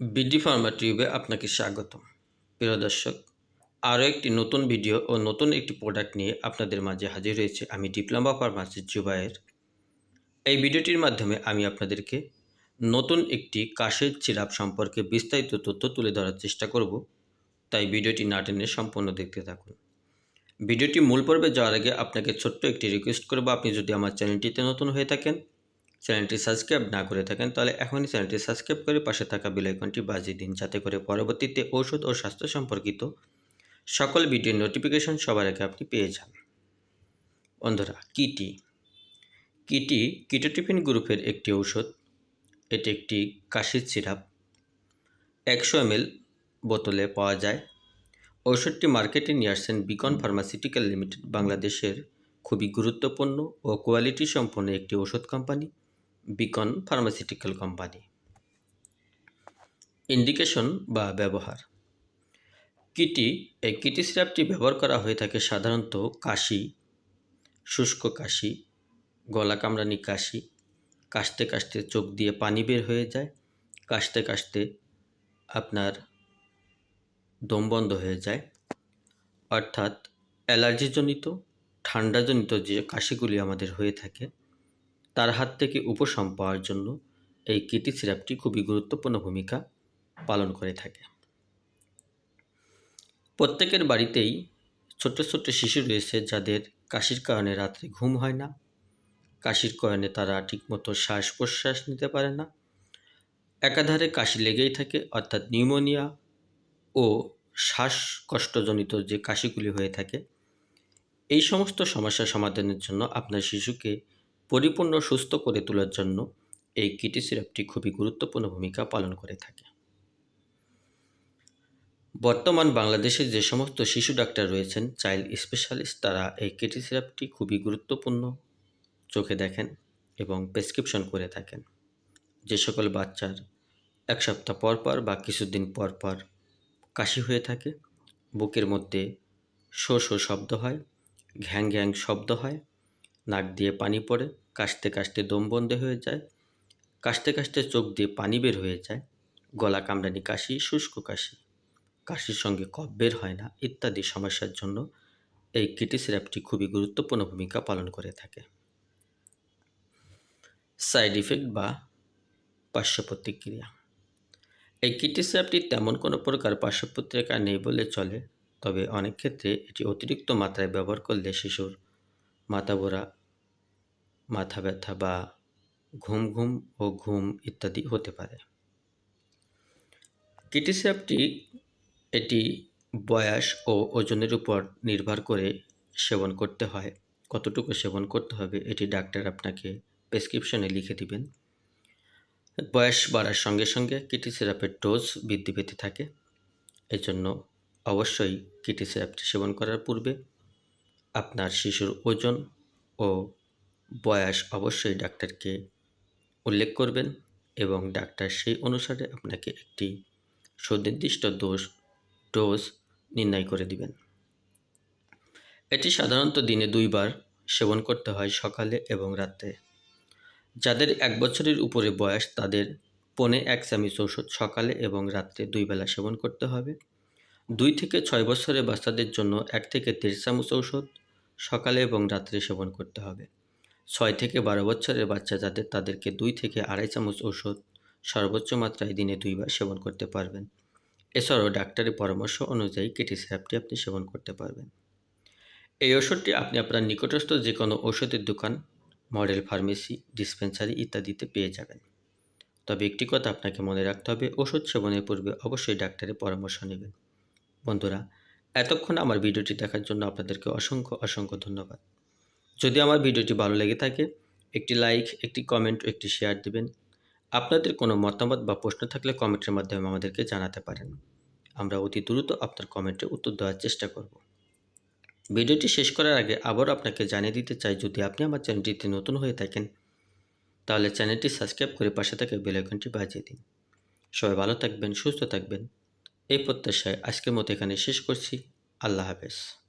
BD Pharma টিউবে আপনাকে স্বাগতম। প্রিয় দর্শক, আরও একটি নতুন ভিডিও ও নতুন একটি প্রোডাক্ট নিয়ে আপনাদের মাঝে হাজির হয়েছে আমি ডিপ্লোমা ফার্মাসিস্ট জুবায়ের। এই ভিডিওটির মাধ্যমে আমি আপনাদেরকে নতুন একটি কাশের সিরাপ সম্পর্কে বিস্তারিত তথ্য তুলে ধরার চেষ্টা করব, তাই ভিডিওটি না টেনে সম্পূর্ণ দেখতে থাকুন। ভিডিওটি মূল পর্বে যাওয়ার আগে আপনাকে ছোট্ট একটি রিকোয়েস্ট করব, আপনি যদি আমার চ্যানেলটিতে নতুন হয়ে থাকেন চ্যানেলটি সাবস্ক্রাইব না করে থাকেন, তাহলে এখনই চ্যানেলটি সাবস্ক্রাইব করে পাশে থাকা বেলাইকনটি বাজিয়ে দিন, যাতে করে পরবর্তীতে ঔষধ ও স্বাস্থ্য সম্পর্কিত সকল ভিডিওর নোটিফিকেশন সবার আগে আপনি পেয়ে যান। বন্ধুরা, কিটি। কিটি কিটোটিফিন গ্রুপের একটি ঔষধ। এটি একটি কাশির সিরাপ। একশো এমএল বোতলে পাওয়া যায়। ঔষধটি মার্কেটে নিয়ে আসছেন বিকন ফার্মাসিউটিক্যাল লিমিটেড, বাংলাদেশের খুবই গুরুত্বপূর্ণ ও কোয়ালিটি সম্পন্ন একটি ওষুধ company. Beacon pharmaceutical company. Indication বা ব্যবহার। কিটি, এই কিটি সিরাপটি ব্যবহার করা হয়ে থাকে সাধারণত কাশি, শুষ্ক কাশি, গলা কামড়ানি কাশি, কাশতে কাশতে চোখ দিয়ে পানি বের হয়ে যায়, কাশতে কাশতে আপনার দম বন্ধ হয়ে যায়। অর্থাৎ অ্যালার্জিজনিত, ঠান্ডাজনিত যে কাশিগুলি আমাদের হয়ে থাকে তার হাত থেকে উপশম পাওয়ার জন্য এই কিটি সিরাপটি খুবই গুরুত্বপূর্ণ ভূমিকা পালন করে থাকে। প্রত্যেকের বাড়িতেই ছোট্ট ছোট্ট শিশু রয়েছে যাদের কাশির কারণে রাত্রে ঘুম হয় না। কাশির কারণে তারা ঠিকমতো শ্বাস প্রশ্বাস নিতে পারে না। একাধারে কাশি লেগেই থাকে, অর্থাৎ নিউমোনিয়া ও শ্বাসকষ্টজনিত যে কাশিগুলি হয়ে থাকে, এই সমস্ত সমস্যা সমাধানের জন্য আপনার শিশুকে পরিপূর্ণ সুস্থ করে তোলার জন্য এই কিটি সিরাপটি খুবই গুরুত্বপূর্ণ ভূমিকা পালন করে থাকে। বর্তমান বাংলাদেশের যে সমস্ত শিশু ডাক্তার রয়েছেন, চাইল্ড স্পেশালিস্ট, তারা এই কিটি সিরাপটি খুবই গুরুত্বপূর্ণ চোখে দেখেন এবং প্রেসক্রিপশন করে থাকেন। যে সকল বাচ্চার এক সপ্তাহ পর পর বা কিছুদিন পর পর কাশি হয়ে থাকে, বুকের মধ্যে শো শো শব্দ হয়, ঘ্যাং ঘ্যাং শব্দ হয় নাক দিয়ে পানি পড়ে, কাশতে কাশতে দম বন্ধ হয়ে যায়, কাশতে কাশতে চোখ দিয়ে পানি বের হয়ে যায়, গলা কামড়ানি কাশি, শুষ্ক কাশি, কাশির সঙ্গে কফ বের হয় না, ইত্যাদি সমস্যার জন্য এই কিটি সিরাপটি খুবই গুরুত্বপূর্ণ ভূমিকা পালন করে থাকে। সাইড ইফেক্ট বা পার্শ্ব প্রতিক্রিয়া এই কিটি সিরাপটি তেমন কোনো প্রকার পার্শ্ব প্রতিক্রিয়া নেই বলে চলে, তবে অনেক ক্ষেত্রে এটি অতিরিক্ত মাত্রায় ব্যবহার করলে শিশুর মাথা বোরা মাথা ব্যথা বা ঘুম ঘুম ও ঘুম ইত্যাদি হতে পারে। কিটি সিরাপটি এটি বয়স ও ওজনের উপর নির্ভর করে সেবন করতে হয়। কতটুকু সেবন করতে হবে এটি ডাক্তার আপনাকে প্রেসক্রিপশনে লিখে দিবেন। বয়স বাড়ার সঙ্গে সঙ্গে কিটি সিরাপের ডোজ বৃদ্ধি পেতে থাকে। এজন্য অবশ্যই কিটি সিরাপটি সেবন করার পূর্বে আপনার শিশুর ওজন ও বয়স অবশ্যই ডাক্তারকে উল্লেখ করবেন এবং ডাক্তার সেই অনুসারে আপনাকে একটি সুনির্দিষ্ট দোষ, ডোজ নির্ণয় করে দিবেন। এটি সাধারণত দিনে দুইবার সেবন করতে হয় সকালে এবং রাতে। যাদের এক বছরের উপরে বয়স তাদের পনে এক চামিচ ওষুধ সকালে এবং রাত্রে দুই বেলা সেবন করতে হবে। দুই থেকে ছয় বছরের বাচ্চাদের জন্য এক থেকে দেড় চামচ ঔষধ, সকালে এবং রাত্রে সেবন করতে হবে। ছয় থেকে বারো বছরের বাচ্চা যাদের, তাদেরকে দুই থেকে আড়াই চামচ ঔষধ সর্বোচ্চ মাত্রায় দিনে দুইবার সেবন করতে পারবেন। এছাড়াও ডাক্তারের পরামর্শ অনুযায়ী কেটি স্যাপটি আপনি সেবন করতে পারবেন। এই ওষুধটি আপনি আপনার নিকটস্থ যে কোনো ওষুধের দোকান, মডেল ফার্মেসি, ডিসপেন্সারি ইত্যাদিতে পেয়ে যাবেন। তবে একটি কথা আপনাকে মনে রাখতে হবে ওষুধ সেবনের পূর্বে অবশ্যই ডাক্তারের পরামর্শ নেবেন। বন্ধুরা, এতক্ষণ আমার ভিডিওটি দেখার জন্য আপনাদেরকে অসংখ্য অসংখ্য ধন্যবাদ। যদি আমার ভিডিওটি ভালো লেগে থাকে, একটি লাইক, একটি কমেন্ট, একটি শেয়ার দেবেন। আপনাদের কোনো মতামত বা প্রশ্ন থাকলে কমেন্টের মাধ্যমে আমাদেরকে জানাতে পারেন। আমরা অতি দ্রুত আপনার কমেন্টে উত্তর দেওয়ার চেষ্টা করব। ভিডিওটি শেষ করার আগে আবার আপনাকে জানিয়ে দিতে চাই, যদি আপনি আমার চ্যানেলটিতে নতুন হয়ে থাকেন, তাহলে চ্যানেলটি সাবস্ক্রাইব করে পাশে থাকা বেলাইকনটি বাজিয়ে দিন। সবাই ভালো থাকবেন, সুস্থ থাকবেন। এই প্রত্যাশায় আজকের মতো এখানে শেষ করছি। আল্লাহ হাফেজ।